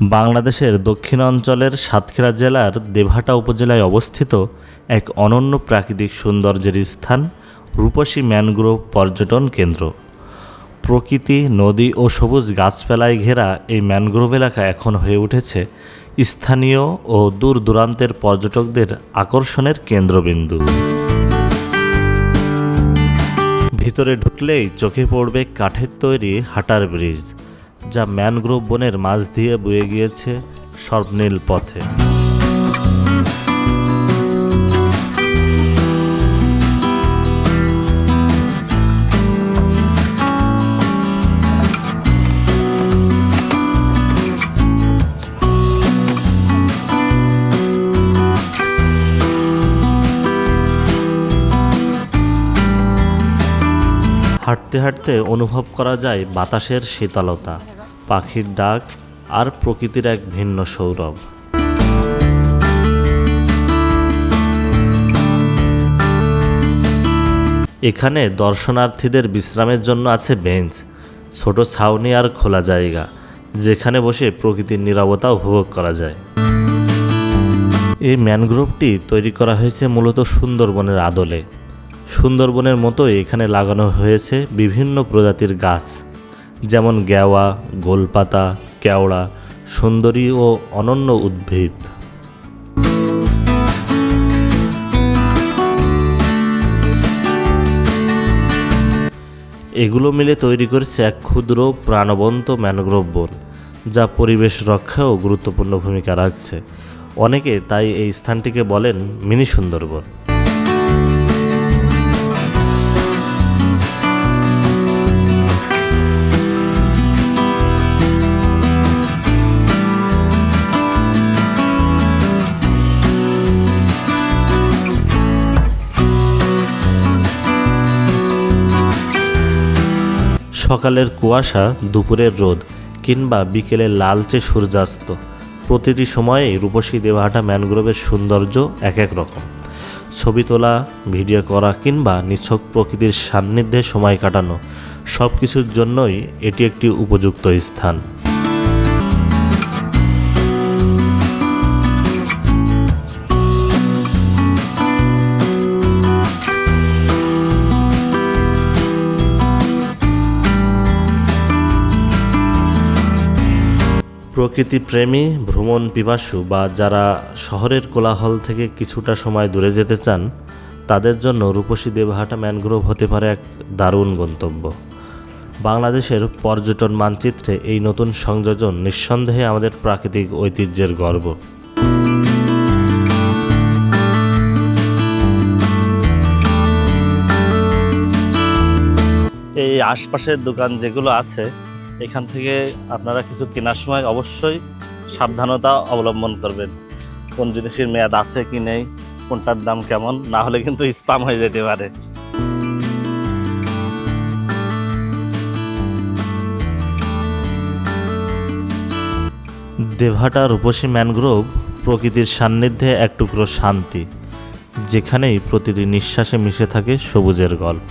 বাংলাদেশের দক্ষিণাঞ্চলের সাতক্ষীরা জেলার দেভাটা উপজেলায় অবস্থিত এক অনন্য প্রাকৃতিক সৌন্দর্যের স্থান রূপসী ম্যানগ্রোভ পর্যটন কেন্দ্র। প্রকৃতি, নদী ও সবুজ গাছপালায় ঘেরা এই ম্যানগ্রোভ এলাকা এখন হয়ে উঠেছে স্থানীয় ও দূর দূরান্তের পর্যটকদের আকর্ষণের কেন্দ্রবিন্দু। ভিতরে ঢুকলেই চোখে পড়বে কাঠের তৈরি হাটার ব্রিজ। যা ম্যানগ্রোভ বনের মাঝ দিয়ে বয়ে গিয়েছে স্বর্ণনীল পথে। হাঁটতে হাঁটতে অনুভব করা যায় বাতাসের শীতলতা। পাখির ডাক আর প্রকৃতির এক ভিন্ন সৌরভ। এখানে দর্শনার্থীদের বিশ্রামের জন্য আছে বেঞ্চ, ছোট ছাউনি আর খোলা জায়গা, যেখানে বসে প্রকৃতির নীরবতা উপভোগ করা যায়। এই ম্যানগ্রোভটি তৈরি করা হয়েছে মূলত সুন্দরবনের আদলে। সুন্দরবনের মতোই এখানে লাগানো হয়েছে বিভিন্ন প্রজাতির গাছ। যেমন গেওয়া গোলপাতা, কেওড়া, সুন্দরী ও অনন্য উদ্ভিদ। এগুলো মিলে তৈরি করেছে এক ক্ষুদ্র, প্রাণবন্ত ম্যানগ্রোভ বন, যা পরিবেশ রক্ষায়ও গুরুত্বপূর্ণ ভূমিকা রাখছে। অনেকে তাই এই স্থানটিকে বলেন মিনি সুন্দরবন। সকালের কুয়াশা, দুপুরের রোদ কিংবা বিকেলে লালচে সূর্যাস্ত। প্রতিটি সময়ে রূপসী দেবাহাটা ম্যানগ্রোভের সৌন্দর্য এক এক রকম। ছবি তোলা, ভিডিও করা কিংবা নিছক প্রকৃতির সান্নিধ্যে সময় কাটানো সব কিছুর জন্যই এটি একটি উপযুক্ত স্থান। প্রকৃতিপ্রেমী ভ্রমণ পিপাসু বা যারা শহরের কোলাহল থেকে কিছুটা সময় দূরে যেতে চান, তাদের জন্য রূপসী দেবহাটা ম্যানগ্রোভ হতে পারে এক দারুণ গন্তব্য। বাংলাদেশের পর্যটন মানচিত্রে এই নতুন সংযোজন নিঃসন্দেহে আমাদের প্রাকৃতিক ঐতিহ্যের গর্ব। এই আশপাশের দোকান যেগুলো আছে এখান থেকে আপনারা কিছু কেনার সময় অবশ্যই সাবধানতা অবলম্বন করবেন। কোন জিনিসের মেয়াদ আছে কি নেই, কোনটার দাম কেমন, না হলে কিন্তু স্পাম হয়ে যেতে পারে। দেভাটা রূপসী ম্যানগ্রোভ প্রকৃতির সান্নিধ্যে এক টুকরো শান্তি, যেখানেই প্রতিটি নিঃশ্বাসে মিশে থাকে সবুজের গল্প।